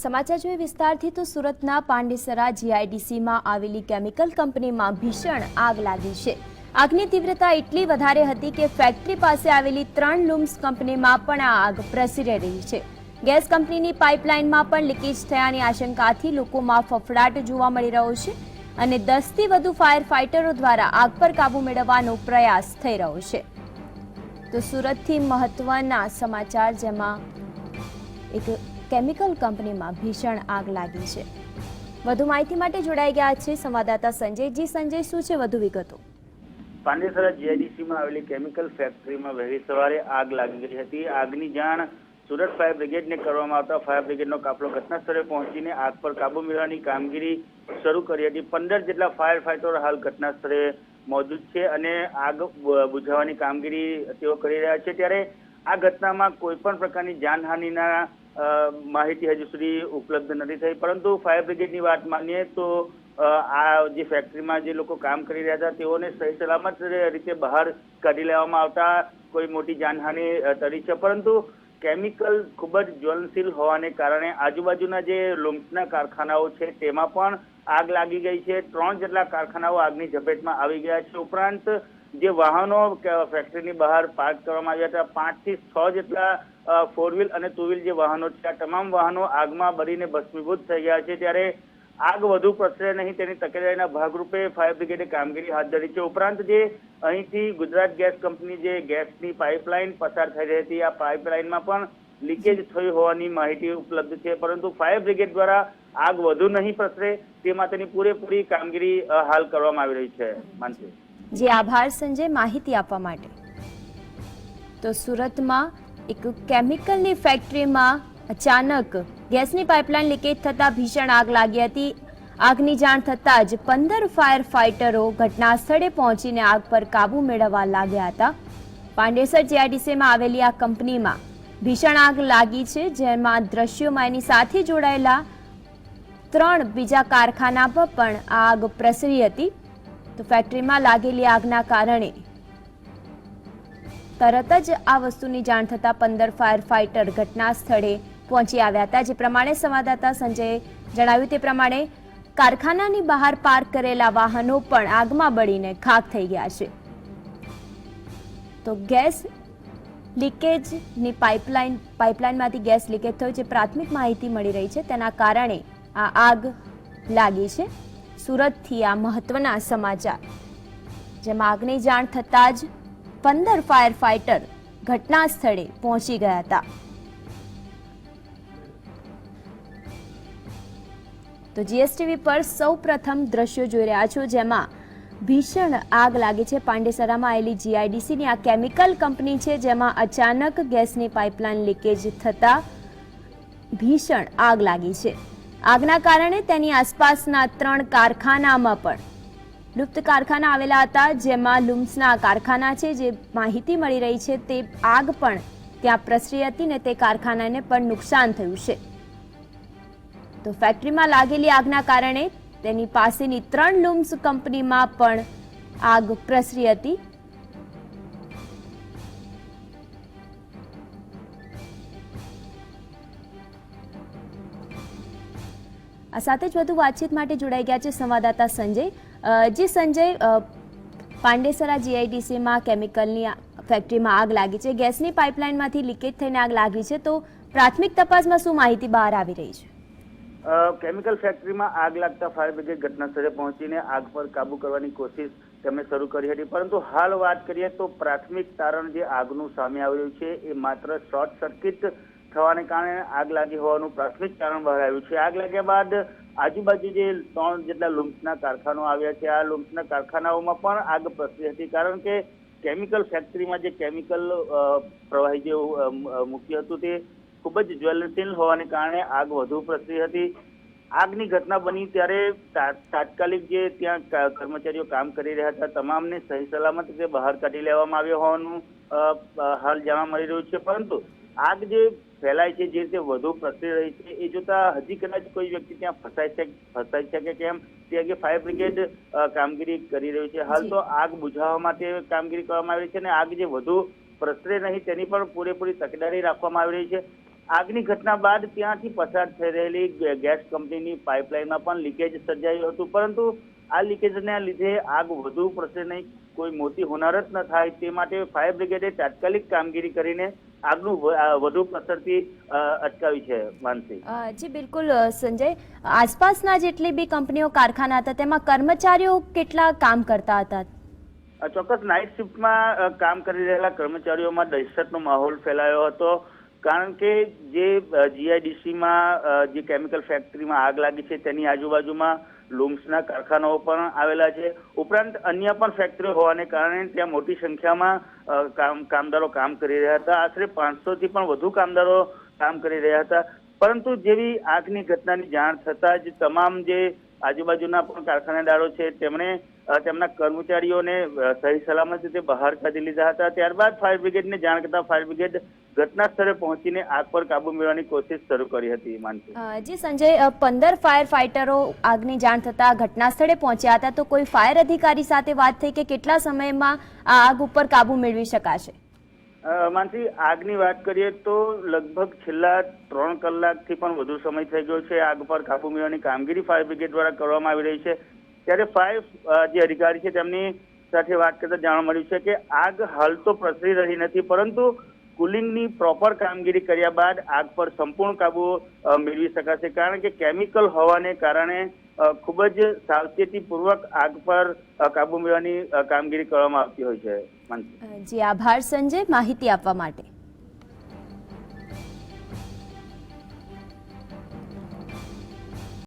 સમાચાર જોઈએ વિસ્તારથી તો સુરતના પાંડેસરા જીઆઈડીસીમાં આવેલી કેમિકલ કંપનીમાં ભીષણ આગ લાગી છે. આગની તીવ્રતા એટલી વધારે હતી કે ફેક્ટરી પાસે આવેલી ત્રણ લૂમ્સ કંપનીમાં પણ આ આગ પ્રસરી રહી છે. ગેસ કંપનીની પાઇપલાઇનમાં પણ લીકેજ થયાની આશંકાથી લોકોમાં ફફડાટ જોવા મળી રહ્યો છે અને દસથી વધુ ફાયર ફાઇટરો દ્વારા આગ પર કાબૂ મેળવવાનો પ્રયાસ થઈ રહ્યો છે. તો સુરતથી મહત્વના સમાચાર જેમાં એક કેમિકલ કંપનીમાં ભીષણ આગ લાગી છે. વધુ માહિતી માટે જોડાઈ ગયા છે સંવાદદાતા સંજયજી સંજય, શું છે વધુ વિગતો? પાંડેસરા જીઆઈડીસીમાં આવેલી કેમિકલ ફેક્ટરીમાં વહેલી સવારે આગ લાગી ગઈ હતી. આગની જાણ સુરત ફાયર બ્રિગેડને કરવામાં આવતા ફાયર બ્રિગેડનો કાફલો ઘટના સ્થળે પહોંચીને આગ પર કાબુ મેળવવાની કામગીરી શરૂ કરી હતી. પંદર જેટલા ફાયર ફાઇટરો હાલ ઘટના સ્થળે મોજૂદ છે અને આગ બુઝાવવાની કામગીરી તેઓ કરી રહ્યા છે. ત્યારે આ ઘટનામાં કોઈ પણ પ્રકારની જાનહાનિના માહિતી હજુ સુધી ઉપલબ્ધ નથી થઈ. પરંતુ ફાયર બ્રિગેડની વાત માનીએ તો આ જે ફેક્ટરીમાં જે લોકો કામ કરી રહ્યા હતા, તેઓને સહી સલામત રીતે બહાર કાઢી લેવામાં આવતા કોઈ મોટી જાનહાનિ તરી છે. પરંતુ કેમિકલ ખૂબ જ જ્વલનશીલ હોવાને કારણે આજુબાજુના જે લુમ્સના કારખાનાઓ છે, તેમાં પણ આગ લાગી ગઈ છે. ત્રણ જેટલા કારખાનાઓ આગની ઝપેટમાં આવી ગયા છે. ઉપરાંત જે વાહનો ફેક્ટરીની બહાર પાર્ક કરવામાં આવ્યા હતા, પાંચથી છ જેટલા ફોર વ્હીલ અને ટુ વ્હીલ જે વાહનો છે, આ તમામ વાહનો આગમાં બળીને ભસ્મીભૂત થઈ ગયા છે. ત્યારે આગ વધુ પ્રસરે નહીં, તેની તકેદારીના ભાગરૂપે ફાયર બ્રિગેડે કામગીરી હાથ ધરી છે. ઉપરાંત જે અહીંથી ગુજરાત ગેસ કંપની જે ગેસની પાઇપલાઇન પસાર થઈ રહી હતી, આ પાઇપલાઇનમાં પણ લીકેજ થયું હોવાની માહિતી ઉપલબ્ધ છે. પરંતુ ફાયર બ્રિગેડ દ્વારા આગ વધુ નહીં પ્રસરે, તે માટેની પૂરેપૂરી કામગીરી હાલ કરવામાં આવી રહી છે. માનસી. જે, આભાર સંજય. માહિતી આપવા માટે. તો સુરતમાં એક કેમિકલની ફેક્ટરીમાં અચાનક ગેસની પાઇપલાઇન લીકેજ થતાં ભીષણ આગ લાગી હતી. આગની જાણ થતાં જ પંદર ફાયર ફાઇટરો ઘટના સ્થળે પહોંચીને આગ પર કાબૂ મેળવવા લાગ્યા હતા. પાંડેસર જીઆઈડીસીમાં આવેલી આ કંપનીમાં ભીષણ આગ લાગી છે, જેમાં દ્રશ્યોમાં એની સાથે જોડાયેલા ત્રણ બીજા કારખાના પર પણ આગ પ્રસરી હતી. તો ફેક્ટરીમાં લાગેલી આગના કારણે તરત જ આ વસ્તુની જાણ થતાં પંદર ફાયર ફાઇટર ઘટના સ્થળે પહોંચી આવ્યા હતા. જે પ્રમાણે સંવાદદાતા સંજયે જણાવ્યું, તે પ્રમાણે કારખાનાની બહાર પાર્ક કરેલા વાહનો પણ આગમાં બળીને ખાક થઈ ગયા છે. તો ગેસ લીકેજની પાઇપલાઇન, પાઇપલાઇનમાંથી ગેસ લીકેજ થયો, જે પ્રાથમિક માહિતી મળી રહી છે. તેના કારણે આ આગ લાગી છે. સુરતથી આ મહત્વના સમાચાર. જેમાં આગની જાણ થતાં જ પંદર ફાયર ફાઇટર ઘટના સ્થળે પહોંચી ગયા હતા. તો જીએસટીવી પર સૌ પ્રથમ દ્રશ્યો જોઈ રહ્યા છો, જેમાં ભીષણ આગ લાગી છે. પાંડેસરામાં આવેલી જીઆઈડીસીની આ કેમિકલ કંપની છે, જેમાં અચાનક ગેસની પાઇપલાઇન લીકેજ થતાં ભીષણ આગ લાગી છે. આગના કારણે તેની આસપાસના ત્રણ કારખાનામાં પણ લુપ્ત કારખાના આવેલા હતા, જેમાં લુમ્સના કારખાના છે, જે માહિતી મળી રહી છે, તે આગ પણ ત્યાં પ્રસરી હતી ને તે કારખાનાને પણ નુકસાન થયું છે. તો ફેક્ટરીમાં લાગેલી આગના કારણે તેની પાસેની ત્રણ લુમ્સ કંપનીમાં પણ આગ પ્રસરી હતી. સાથે જ વધુ વાતચીત માટે જોડાઈ ગયા છે સંવાદદાતા સંજય. જે સંજય પાંડેસરા જીઆઈડીસીમાં કેમિકલની ફેક્ટરીમાં આગ લાગી છે. ગેસની પાઇપલાઇનમાંથી લીકેજ થઈને આગ લાગી છે. તો પ્રાથમિક તપાસમાં શું માહિતી બહાર આવી રહી છે? કેમિકલ ફેક્ટરીમાં આગ લાગતા ફાયર બ્રિગેડ ઘટના સ્થળે પહોંચીને આગ પર કાબુ કરવાની કોશિશ તેમણે શરૂ કરી હતી. પરંતુ હાલ વાત કરીએ તો પ્રાથમિક તારણ જે આગનું સામે આવ્યું છે, એ માત્ર શોર્ટ સર્કિટ થવાને કારણે આગ લાગી હોવાનું પ્રાથમિક કારણ બહાર આવ્યું છે. આગ લાગ્યા બાદ આજુબાજુ જે ત્રણ જેટલા લુમ્સના કારખાનાઓ આવ્યા છે, આ લુમ્સના કારખાનાઓમાં પણ આગ પ્રસરી હતી. કારણ કે કેમિકલ ફેક્ટરીમાં જે કેમિકલ પ્રવાહી જે મૂક્યું હતું તે ખૂબ જ જ્વલનશીલ હોવાને કારણે આગ વધુ પ્રસરી હતી. આગની ઘટના બની ત્યારે તાત્કાલિક જે ત્યાં કર્મચારીઓ કામ કરી રહ્યા હતા, તમામને સહી સલામત રીતે બહાર કાઢી લેવામાં આવ્યો હોવાનું હાલ જાણવા મળી રહ્યું છે. પરંતુ આગ જે ફેલાય છે જે રીતે વધુ પ્રસરી રહી છે એ જોતા હજી કદાચ કોઈ વ્યક્તિ ત્યાં ફસાય છે ફસાય છે કે કેમ તે અંગે ફાયર બ્રિગેડ કામગીરી કરી રહ્યું છે. હાલ તો આગ બુઝાવવા માટે કામગીરી કરવામાં આવી રહી છે અને આગ જે વધુ પ્રસરે નહીં તેની પણ પૂરેપૂરી તકેદારી રાખવામાં આવી રહી છે. આગની ઘટના બાદ ત્યાંથી પસાર થઈ રહેલી ગેસ કંપનીની પાઇપલાઇનમાં પણ લીકેજ સર્જાયું હતું. પરંતુ આ લીકેજના લીધે આગ વધુ પ્રસરે નહીં કોઈ મોટી હોનારત ન થાય. તે માટે ફાયર બ્રિગેડે તાત્કાલિક કામગીરી કરીને આગનું વધુ પ્રસરતી અટકાવી છે માનસી. જી બિલકુલ સંજય. આસપાસના જેટલી બી કંપનીઓ કારખાના હતા તેમાં કર્મચારીઓ કેટલા કામ કરતા હતા? ચોક્કસ નાઇટ શિફ્ટમાં કામ કરી રહેલા કર્મચારીઓમાં દહેશતનો માહોલ ફેલાયો હતો. કારણ કે જે જીઆઈડીસીમાં જે કેમિકલ ફેક્ટરીમાં આગ લાગી છે, તેની આજુબાજુમાં લૂમ્સના કારખાનાઓ પણ આવેલા છે. ઉપરાંત અન્ય પણ ફેક્ટરીઓ હોવાને કારણે ત્યાં મોટી સંખ્યામાં કામ, કામદારો કામ કરી રહ્યા હતા. આશરે પાંચસોથી પણ વધુ કામદારો કામ કરી રહ્યા હતા. પરંતુ જેવી આગની ઘટનાની જાણ થતાં જ તમામ જે આજુબાજુના પણ કારખાનેદારો છે, તેમણે તેમના કર્મચારીઓને સહી સલામત રીતે બહાર કાઢી લીધા હતા. ત્યારબાદ ફાયર બ્રિગેડને જાણ કરતા ફાયર બ્રિગેડ ઘટના સ્થળે પહોંચીને આગ પર કાબુ મેળવવાની કોશિશ શરૂ કરી હતી માનસી જી સંજય પંદર ફાયર ફાઇટરો આગની જાણ થતા ઘટના સ્થળે પહોંચ્યા હતા. તો કોઈ ફાયર અધિકારી સાથે વાત થઈ કે કેટલા સમયમાં આ આગ ઉપર કાબુ મેળવી શકાશે? માનસી આગની વાત કરીએ તો લગભગ છેલ્લા ત્રણ કલાકથી પણ વધુ સમય થઈ ગયો છે આગ પર કાબુ મેળવવાની કામગીરી ફાયર બ્રિગેડ દ્વારા કરવામાં આવી રહી છે. ત્યારે ફાયર જે અધિકારી છે તેમની સાથે વાત કરતા જાણવા મળ્યું છે કે આગ હાલ તો પ્રસરી રહી નથી, પરંતુ કુલિંગની પ્રોપર કામગીરી કર્યા બાદ આગ પર સંપૂર્ણ કાબુ મેળવી શકાશે. કારણ કે કેમિકલ હોવાને કારણે ખૂબ જ સાવચેતીપૂર્વક આગ પર કાબુ મેળવવાની કામગીરી કરવામાં આવતી હોય છે. જી, આભાર સંજય. માહિતી આપવા માટે.